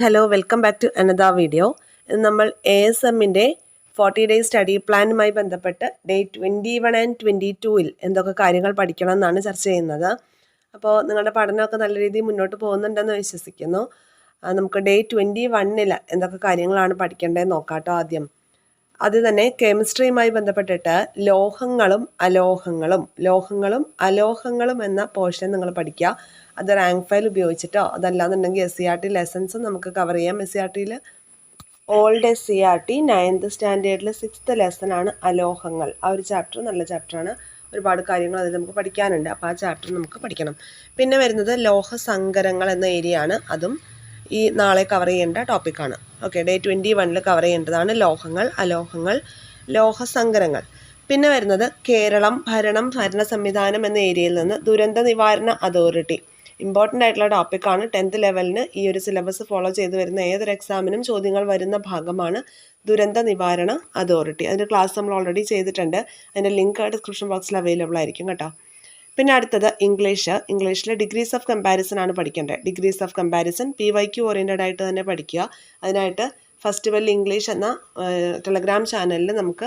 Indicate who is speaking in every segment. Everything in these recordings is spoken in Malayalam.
Speaker 1: Hello welcome back to another video നമ്മൾ എ എസ് എമ്മിന്റെ ഫോർട്ടി ഡേയ്സ് സ്റ്റഡി പ്ലാനുമായി ബന്ധപ്പെട്ട് day twenty one and twenty ടൂവിൽ എന്തൊക്കെ കാര്യങ്ങൾ പഠിക്കണം എന്നാണ് ചർച്ച ചെയ്യുന്നത്. അപ്പോൾ നിങ്ങളുടെ പഠനമൊക്കെ നല്ല രീതിയിൽ മുന്നോട്ട് പോകുന്നുണ്ടെന്ന് വിശ്വസിക്കുന്നു. നമുക്ക് ഡേ ട്വന്റി വണ്ണിൽ എന്തൊക്കെ കാര്യങ്ങളാണ് പഠിക്കേണ്ടതെന്ന് നോക്കാം കേട്ടോ ആദ്യം. അത് തന്നെ കെമിസ്ട്രിയുമായി ബന്ധപ്പെട്ടിട്ട് ലോഹങ്ങളും അലോഹങ്ങളും ലോഹങ്ങളും അലോഹങ്ങളും എന്ന പോർഷൻ നിങ്ങൾ പഠിക്കുക. അത് റാങ്ക് ഫയൽ ഉപയോഗിച്ചിട്ടോ? അതല്ലാന്നുണ്ടെങ്കിൽ S C R T lessons നമുക്ക് കവർ ചെയ്യാം. എസ് സി ആർ ടിയിൽ old S C R T ninth സ്റ്റാൻഡേർഡിൽ sixth lesson ആണ് അലോഹങ്ങൾ. ആ ഒരു ചാപ്റ്റർ നല്ല ചാപ്റ്ററാണ് ഒരുപാട് കാര്യങ്ങൾ അതിൽ നമുക്ക് പഠിക്കാനുണ്ട്. അപ്പോൾ ആ ചാപ്റ്റർ നമുക്ക് പഠിക്കണം. പിന്നെ വരുന്നത് ലോഹസങ്കരങ്ങൾ എന്ന ഏരിയ ആണ്. അതും ഈ നാളെ കവർ ചെയ്യേണ്ട ടോപ്പിക്കാണ് ഓക്കെ ഡേ ട്വന്റി വണ്ണിൽ കവർ ചെയ്യേണ്ടതാണ് ലോഹങ്ങൾ അലോഹങ്ങൾ ലോഹസങ്കരങ്ങൾ. പിന്നെ വരുന്നത് കേരളം ഭരണം ഭരണ സംവിധാനം എന്ന ഏരിയയിൽ നിന്ന് ദുരന്ത നിവാരണ അതോറിറ്റി. ഇമ്പോർട്ടന്റ് ആയിട്ടുള്ള ടോപ്പിക്കാണ് ടെൻത്ത് ലെവലിന് ഈ ഒരു സിലബസ് ഫോളോ ചെയ്ത് വരുന്ന ഏതൊരു എക്സാമിനും ചോദ്യങ്ങൾ വരുന്ന ഭാഗമാണ് ദുരന്ത നിവാരണ അതോറിറ്റി. അതിന്റെ ക്ലാസ് നമ്മൾ ഓൾറെഡി ചെയ്തിട്ടുണ്ട്. അതിന്റെ ലിങ്ക് ഡിസ്ക്രിപ്ഷൻ ബോക്സിൽ അവൈലബിൾ ആയിരിക്കും കേട്ടോ. പിന്നെ അടുത്തത് ഇംഗ്ലീഷ്. ഇംഗ്ലീഷിലെ ഡിഗ്രീസ് ഓഫ് കമ്പാരിസൺ ആണ് പഠിക്കേണ്ടത്. Degrees of comparison P Y Q oriented ആയിട്ട് തന്നെ പഠിക്കുക. അതിനായിട്ട് ഫസ്റ്റ് വെൽ ഇംഗ്ലീഷ് എന്ന ടെലഗ്രാം ചാനലിൽ നമുക്ക്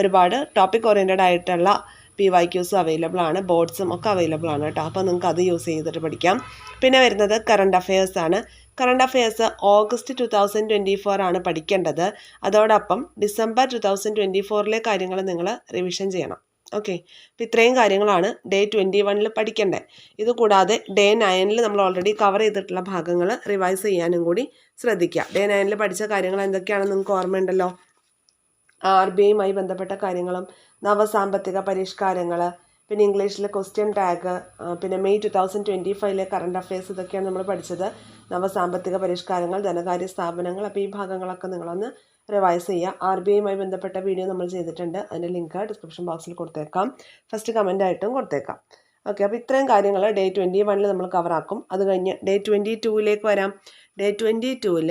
Speaker 1: ഒരുപാട് ടോപ്പിക് ഓറിയന്റഡ് ആയിട്ടുള്ള പി വൈ ക്യൂസും അവൈലബിൾ ആണ്. ബോർഡ്സും ഒക്കെ അവൈലബിൾ ആണ് കേട്ടോ. അപ്പോൾ നിങ്ങൾക്ക് അത് യൂസ് ചെയ്തിട്ട് പഠിക്കാം. പിന്നെ വരുന്നത് കറണ്ട് അഫയേഴ്സ് ആണ്. Current affairs August two thousand twenty four ആണ് പഠിക്കേണ്ടത്. അതോടൊപ്പം ഡിസംബർ ടു തൗസൻഡ് ട്വന്റി ഫോറിലെ കാര്യങ്ങൾ നിങ്ങൾ റിവിഷൻ ചെയ്യണം. ഓക്കെ അപ്പോൾ ഇത്രയും കാര്യങ്ങളാണ് ഡേ ട്വന്റി വണ്ണിൽ പഠിക്കേണ്ടത് ഇത് കൂടാതെ ഡേ നയനിൽ നമ്മൾ ഓൾറെഡി കവർ ചെയ്തിട്ടുള്ള ഭാഗങ്ങൾ റിവൈസ് ചെയ്യാനും കൂടി ശ്രദ്ധിക്കുക ഡേ നയനിൽ പഠിച്ച കാര്യങ്ങൾ എന്തൊക്കെയാണെന്ന് നിങ്ങൾക്ക് ഓർമ്മയുണ്ടല്ലോ? ആർ ബി ഐയുമായി ബന്ധപ്പെട്ട കാര്യങ്ങളും നവസാമ്പത്തിക പരിഷ്കാരങ്ങൾ പിന്നെ ഇംഗ്ലീഷിലെ ക്വസ്റ്റ്യൻ ടാഗ് പിന്നെ മെയ് ടു തൗസൻഡ് ട്വന്റി ഫൈവിലെ കറണ്ട് അഫയേഴ്സ് ഇതൊക്കെയാണ് നമ്മൾ പഠിച്ചത്. നവസാമ്പത്തിക പരിഷ്കാരങ്ങൾ ധനകാര്യ സ്ഥാപനങ്ങൾ അപ്പോൾ ഈ ഭാഗങ്ങളൊക്കെ നിങ്ങളൊന്ന് റിവൈസ് ചെയ്യുക ആർ ബി ഐയുമായി ബന്ധപ്പെട്ട വീഡിയോ നമ്മൾ ചെയ്തിട്ടുണ്ട്. അതിന്റെ ലിങ്ക് ഡിസ്ക്രിപ്ഷൻ ബോക്സിൽ കൊടുത്തേക്കാം. ഫസ്റ്റ് കമന്റ് ആയിട്ടും കൊടുത്തേക്കാം. ഓക്കെ അപ്പോൾ ഇത്രയും കാര്യങ്ങൾ ഡേ ട്വന്റി വണ്ണിൽ നമ്മൾ കവറാക്കും അത് കഴിഞ്ഞ് ഡേ ട്വന്റി ടൂവിലേക്ക് വരാം. ഡേ ട്വന്റി ടൂവിൽ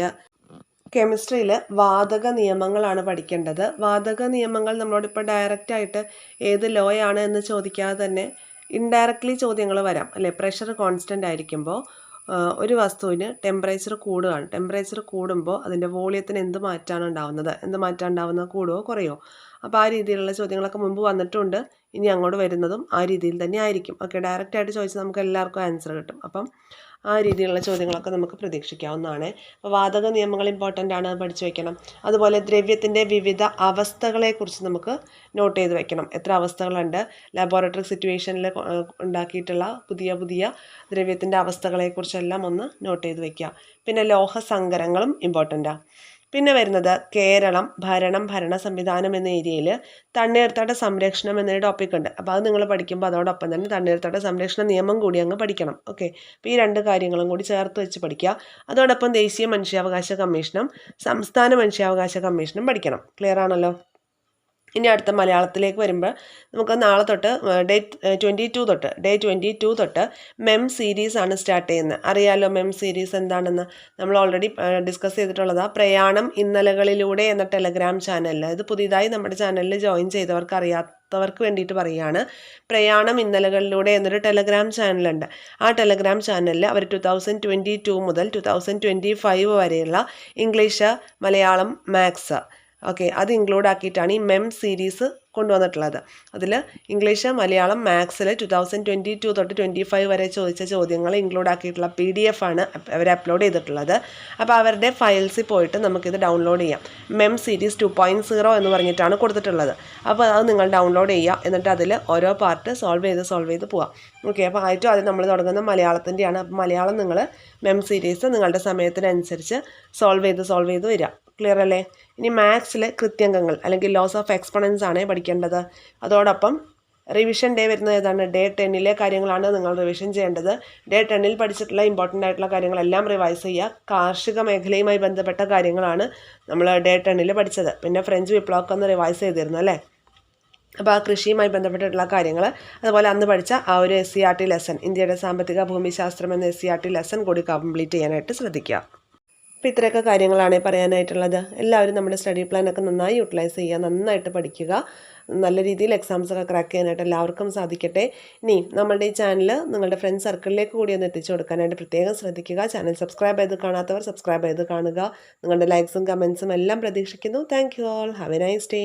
Speaker 1: കെമിസ്ട്രിയിൽ വാതക നിയമങ്ങളാണ് പഠിക്കേണ്ടത്. വാതക നിയമങ്ങൾ നമ്മളോട് ഇപ്പോൾ ഡയറക്റ്റ് ആയിട്ട് ഏത് ലോ ആണ് എന്ന് ചോദിക്കാതെ തന്നെ ഇൻഡയറക്റ്റ്ലി ചോദ്യങ്ങൾ വരാം. അല്ലേ? പ്രഷർ കോൺസ്റ്റന്റ് ആയിരിക്കുമ്പോൾ ഒരു വസ്തുവിന് ടെമ്പറേച്ചർ കൂടുകയാണ്. ടെമ്പറേച്ചർ കൂടുമ്പോൾ അതിന്റെ വോളിയത്തിന് എന്ത് മാറ്റമാണ് ഉണ്ടാവുന്നത്? എന്ത് മാറ്റം ഉണ്ടാവുന്നത്? കൂടുമോ കുറയോ അപ്പോൾ ആ രീതിയിലുള്ള ചോദ്യങ്ങളൊക്കെ മുമ്പ് വന്നിട്ടുണ്ട്. ഇനി അങ്ങോട്ട് വരുന്നതും ആ രീതിയിൽ തന്നെ ആയിരിക്കും. ഓക്കെ ഡയറക്റ്റായിട്ട് ചോദിച്ചാൽ നമുക്ക് എല്ലാവർക്കും ആൻസർ കിട്ടും. അപ്പം ആ രീതിയിലുള്ള ചോദ്യങ്ങളൊക്കെ നമുക്ക് പ്രതീക്ഷിക്കാവുന്നതാണ്. അപ്പോൾ വാതക നിയമങ്ങൾ ഇമ്പോർട്ടന്റ് ആണ് പഠിച്ചു വയ്ക്കണം അതുപോലെ ദ്രവ്യത്തിന്റെ വിവിധ അവസ്ഥകളെക്കുറിച്ച് നമുക്ക് നോട്ട് ചെയ്ത് വെക്കണം. എത്ര അവസ്ഥകളുണ്ട്? ലബോറട്ടറി സിറ്റുവേഷനിൽ ഉണ്ടാക്കിയിട്ടുള്ള പുതിയ പുതിയ ദ്രവ്യത്തിന്റെ അവസ്ഥകളെക്കുറിച്ചെല്ലാം ഒന്ന് നോട്ട് ചെയ്ത് വയ്ക്കുക പിന്നെ ലോഹസങ്കരങ്ങളും ഇമ്പോർട്ടന്റാണ് പിന്നെ വരുന്നത് കേരളം ഭരണം ഭരണ സംവിധാനം എന്ന ഏരിയയിൽ തണ്ണീർത്തട സംരക്ഷണം എന്നൊരു ടോപ്പിക് ഉണ്ട്. അപ്പോൾ അത് നിങ്ങൾ പഠിക്കുമ്പോൾ അതോടൊപ്പം തന്നെ തണ്ണീർത്തട സംരക്ഷണ നിയമം കൂടി അങ്ങ് പഠിക്കണം. ഓക്കെ അപ്പോൾ ഈ രണ്ട് കാര്യങ്ങളും കൂടി ചേർത്ത് വെച്ച് പഠിക്കുക. അതോടൊപ്പം ദേശീയ മനുഷ്യാവകാശ കമ്മീഷനും സംസ്ഥാന മനുഷ്യാവകാശ കമ്മീഷനും പഠിക്കണം. ക്ലിയർ ആണല്ലോ? ഇനി അടുത്ത മലയാളത്തിലേക്ക് വരുമ്പോൾ നമുക്ക് നാളെ തൊട്ട് ഡേ ട്വന്റി ടു തൊട്ട് ഡേ ട്വന്റി ടു തൊട്ട് മെം സീരീസ് ആണ് സ്റ്റാർട്ട് ചെയ്യുന്നത്. അറിയാലോ മെം സീരീസ് എന്താണെന്ന്? നമ്മൾ ഓൾറെഡി ഡിസ്കസ് ചെയ്തിട്ടുള്ളതാണ് പ്രയാണം ഇന്നലകളിലൂടെ എന്ന ടെലഗ്രാം ചാനലിൽ ഇത് പുതിയതായി നമ്മുടെ ചാനലിൽ ജോയിൻ ചെയ്തവർക്ക് അറിയാത്തവർക്ക് വേണ്ടിയിട്ട് പറയുകയാണ്. പ്രയാണം ഇന്നലകളിലൂടെ എന്നൊരു ടെലഗ്രാം ചാനലുണ്ട് ആ ടെലഗ്രാം ചാനലിൽ അവർ ടു തൗസൻഡ് ട്വന്റി ടു മുതൽ ടു തൗസൻഡ് ട്വന്റി ഫൈവ് വരെയുള്ള ഇംഗ്ലീഷ് മലയാളം മാത്സ് ഓക്കെ അത് ഇൻക്ലൂഡ് ആക്കിയിട്ടാണ് ഈ മെം സീരീസ് കൊണ്ടുവന്നിട്ടുള്ളത്. അതിൽ ഇംഗ്ലീഷ് മലയാളം മാത്സിൽ ടു തൗസൻഡ് ട്വന്റി ടു തൊട്ട് ട്വന്റി ഫൈവ് വരെ ചോദിച്ച ചോദ്യങ്ങൾ ഇൻക്ലൂഡ് ആക്കിയിട്ടുള്ള പി ഡി എഫ് ആണ് അവർ അപ്ലോഡ് ചെയ്തിട്ടുള്ളത്. അപ്പോൾ അവരുടെ ഫയൽസിൽ പോയിട്ട് നമുക്കിത് ഡൗൺലോഡ് ചെയ്യാം. മെം സീരീസ് ടു പോയിന്റ് സീറോ എന്ന് പറഞ്ഞിട്ടാണ് കൊടുത്തിട്ടുള്ളത്. അപ്പോൾ അത് നിങ്ങൾ ഡൗൺലോഡ് ചെയ്യുക. എന്നിട്ട് അതിൽ ഓരോ പാർട്ട് സോൾവ് ചെയ്ത് സോൾവ് ചെയ്ത് പോവാം. ഓക്കെ അപ്പോൾ ആയിട്ടും ആദ്യം നമ്മൾ തുടങ്ങുന്ന മലയാളത്തിന്റെയാണ് അപ്പോൾ മലയാളം നിങ്ങൾ മെം സീരീസ് നിങ്ങളുടെ സമയത്തിനനുസരിച്ച് സോൾവ് ചെയ്ത് സോൾവ് ചെയ്ത് വരിക. ക്ലിയർ അല്ലേ? ഇനി മാത്സിൽ കൃത്യംഗങ്ങൾ അല്ലെങ്കിൽ ലോസ് ഓഫ് എക്സ്പണൻസ് ആണ് പഠിക്കേണ്ടത്. അതോടൊപ്പം റിവിഷൻ ഡേ വരുന്നത് ഏതാണ്? ഡേ ടെന്നിലെ കാര്യങ്ങളാണ് നിങ്ങൾ റിവിഷൻ ചെയ്യേണ്ടത്. ഡേ ടെന്നിൽ പഠിച്ചിട്ടുള്ള ഇമ്പോർട്ടന്റ് ആയിട്ടുള്ള കാര്യങ്ങളെല്ലാം റിവൈസ് ചെയ്യുക. കാർഷിക മേഖലയുമായി ബന്ധപ്പെട്ട കാര്യങ്ങളാണ് നമ്മൾ ഡേ ടെന്നിൽ പഠിച്ചത്. പിന്നെ ഫ്രഞ്ച് വിപ്ലവമൊക്കെ ഒന്ന് റിവൈസ് ചെയ്തിരുന്നു അല്ലേ? അപ്പോൾ ആ കൃഷിയുമായി ബന്ധപ്പെട്ടിട്ടുള്ള കാര്യങ്ങൾ അതുപോലെ അന്ന് പഠിച്ച ആ ഒരു S C R T lesson ഇന്ത്യയുടെ സാമ്പത്തിക ഭൂമിശാസ്ത്രം എന്ന S C R T lesson കൂടി കംപ്ലീറ്റ് ചെയ്യാനായിട്ട് ശ്രദ്ധിക്കുക. അപ്പോൾ ഇത്രയൊക്കെ കാര്യങ്ങളാണ് പറയാനായിട്ടുള്ളത്. എല്ലാവരും നമ്മുടെ സ്റ്റഡി പ്ലാനൊക്കെ നന്നായി യൂട്ടിലൈസ് ചെയ്യുക നന്നായിട്ട് പഠിക്കുക. നല്ല രീതിയിൽ എക്സാംസ് ഒക്കെ ക്രാക്ക് ചെയ്യാനായിട്ട് എല്ലാവർക്കും സാധിക്കട്ടെ. ഇനി നമ്മുടെ ഈ ചാനൽ നിങ്ങളുടെ ഫ്രണ്ട് സർക്കിളിലേക്ക് കൂടി ഒന്ന് എത്തിച്ചു കൊടുക്കാനായിട്ട് പ്രത്യേകം ശ്രദ്ധിക്കുക. ചാനൽ സബ്സ്ക്രൈബ് ചെയ്ത് കാണാത്തവർ സബ്സ്ക്രൈബ് ചെയ്ത് കാണുക. നിങ്ങളുടെ ലൈക്സും കമൻസും എല്ലാം പ്രതീക്ഷിക്കുന്നു. Thank you all have a nice day